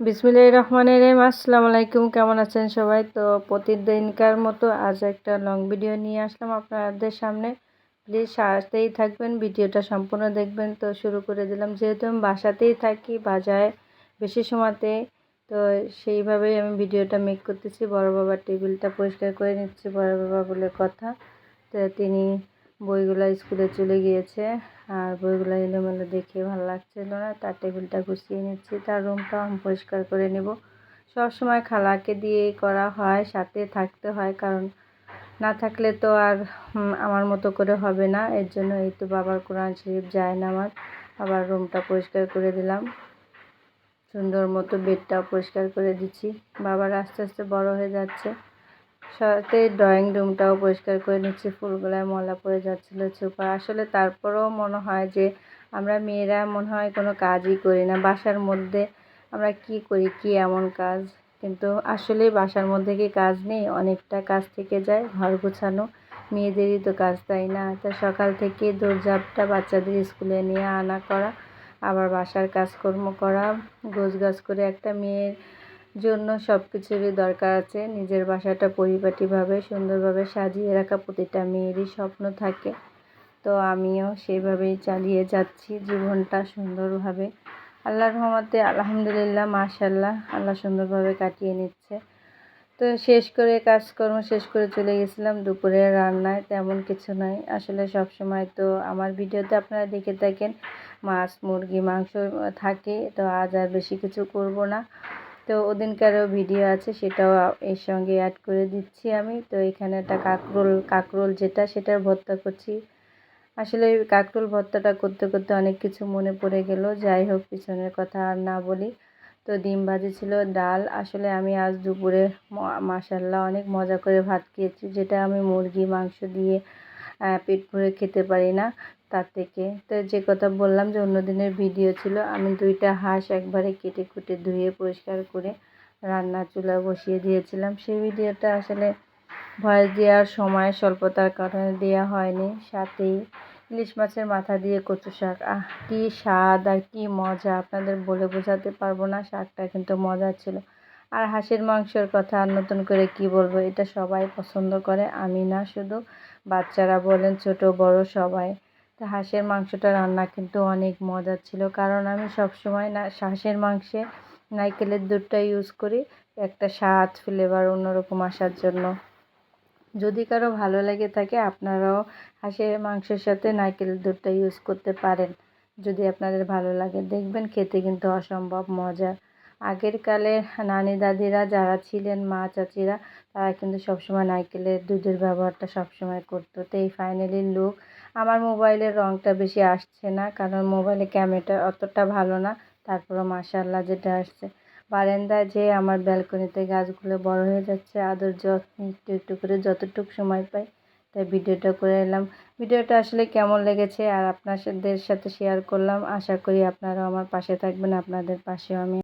বিসমিল্লাহির রহমানির রহিম। আসসালামু আলাইকুম, কেমন আছেন সবাই? তো প্রতিদিনকার মতো আজ একটা লং ভিডিও নিয়ে আসলাম আপনাদের সামনে। প্লিজ সাথেই থাকবেন, ভিডিওটা সম্পূর্ণ দেখবেন। তো শুরু করে দিলাম, যেহেতু আমি বাসাতেই থাকি বাজায় বেশি সময়তে, তো সেইভাবেই আমি ভিডিওটা মেক করতেছি। বড় বাবার টেবিলটা পরিষ্কার করে নিচ্ছি, বড় বাবা বলে কথা। তো তিনি বইগুলো স্কুলে চলে গিয়েছে। আর বইগুলো এলোমেলো দেখে ভালো লাগছিল না। তার টেবিলটা গুছিয়ে নিচ্ছি, তার রুমটা আমি পরিষ্কার করে নেব। সবসময় খালাকে দিয়েই করা হয়, সাথে থাকতে হয়, কারণ না থাকলে তো আর আমার মতো করে হবে না। এর জন্য এই তো বাবার কোরআন শরীফ যায় না আমার। আবার রুমটা পরিষ্কার করে দিলাম। সুন্দর মতো বেডটাও পরিষ্কার করে দিচ্ছি। বাবার আস্তে আস্তে বড় হয়ে যাচ্ছে। সাথে ড্রয়িং রুমটাও পরিষ্কার করে নিচ্ছি। ফুলগুলায় ময়লা পড়ে যাচ্ছিল, চোপা। আসলে তারপরেও মনে হয় যে আমরা মেয়েরা মনে হয় কোনো কাজই করি না। বাসার মধ্যে আমরা কি করি, কি এমন কাজ? কিন্তু আসলে বাসার মধ্যে কি কাজ নেই? অনেকটা কাজ থেকে যায়, ঘর গোছানো। মেয়েদেরই তো কাজ, তাই না? তো সকাল থেকে দৌড়ঝাপটা বাচ্চাদের স্কুলে নিয়ে আনা করা, আবার বাসার কাজকর্ম করা গোছ গাছ করে একটা মেয়ের জন্য সব কিছুরই দরকার আছে। নিজের বাসাটা পরিপাটিভাবে, সুন্দরভাবে সাজিয়ে রাখা প্রতিটা মেয়েরই স্বপ্ন থাকে। তো আমিও সেইভাবেই চালিয়ে যাচ্ছি জীবনটা সুন্দরভাবে। আল্লাহ রহমতে আলহামদুলিল্লাহ মাশাল্লাহ আল্লাহ সুন্দরভাবে কাটিয়ে নিচ্ছে। তো শেষ করে কাজকর্ম শেষ করে চলে গেছিলাম দুপুরের রান্নায়, তেমন কিছু নয় আসলে সব সময় তো আমার ভিডিওতে আপনারা দেখে থাকেন, মাছ, মুরগি, মাংস থাকে, তো আজ আর বেশি কিছু করব না। তো ওদিনকারও ভিডিও আছে, সেটাও এর সঙ্গে অ্যাড করে দিচ্ছি আমি। তো এখানে একটা কাকরোল কাকরোল যেটা, সেটার ভর্তা করছি। আসলে কাকরোল ভর্তাটা করতে করতে অনেক কিছু মনে পড়ে গেল। যাই হোক, পিছনের কথা আর না বলি। তো ডিম ভাজি ছিল, ডাল। আসলে আমি আজ দুপুরে মাসাল্লাহ অনেক মজা করে ভাত খেয়েছি। যেটা আমি মুরগি, মাংস দিয়ে পেট ভরে খেতে পারি না তার থেকে। তো যে কথা বললাম যে অন্য দিনের ভিডিও ছিল, আমি দুইটা হাঁস একবারে কেটে কুটে ধুয়ে পরিষ্কার করে রান্নার চুলা বসিয়ে দিয়েছিলাম। সেই ভিডিওটা আসলে ভয়েস দেওয়ার সময় স্বল্পতার কারণে দেওয়া হয়নি। সাথেই ইলিশ মাছের মাথা দিয়ে কচু শাক। আহ, কী স্বাদ আর কী মজা, আপনাদের বলে বোঝাতে পারব না, শাকটা কিন্তু মজা ছিল। আর হাঁসের মাংসের কথা নতুন করে কি বলব, এটা সবাই পছন্দ করে, আমি না শুধু। বাচ্চারা বলেন ছোট, বড় সবাই। তো হাঁসের মাংসটা রান্না কিন্তু অনেক মজার ছিল। কারণ আমি সব সময় না, হাঁসের মাংসে নারকেলের দুধটা ইউজ করি। একটা স্বাদ ফ্লেভার অন্যরকম আসার জন্য। যদি কারও ভালো লেগে থাকে, আপনারাও হাঁসের মাংসের সাথে নারকেলের দুধটা ইউজ করতে পারেন। যদি আপনাদের ভালো লাগে, দেখবেন খেতে কিন্তু অসম্ভব মজা আগের কালে নানি দাদিরা যারা ছিলেন, মা চাচিরা, তারা কিন্তু সবসময় নারকেলের দুধের ব্যবহারটা সবসময় করতো। তো এই ফাইনালি লুক আমার মোবাইলের রঙটা বেশি আসছে না, কারণ মোবাইলে ক্যামেরাটা অতটা ভালো না, তারপরও মাশাল্লাহ যেটা আসছে। বারান্দায় যে আমার ব্যালকনিতে গাছগুলো বড় হয়ে যাচ্ছে, আদর যত্ন একটু একটু করে যতটুকু সময় পাই, তাই ভিডিওটা করে এলাম। ভিডিওটা আসলে কেমন লেগেছে আর আপনাদের সাথে শেয়ার করলাম। আশা করি আপনারাও আমার পাশে থাকবেন, আপনাদের পাশেও আমি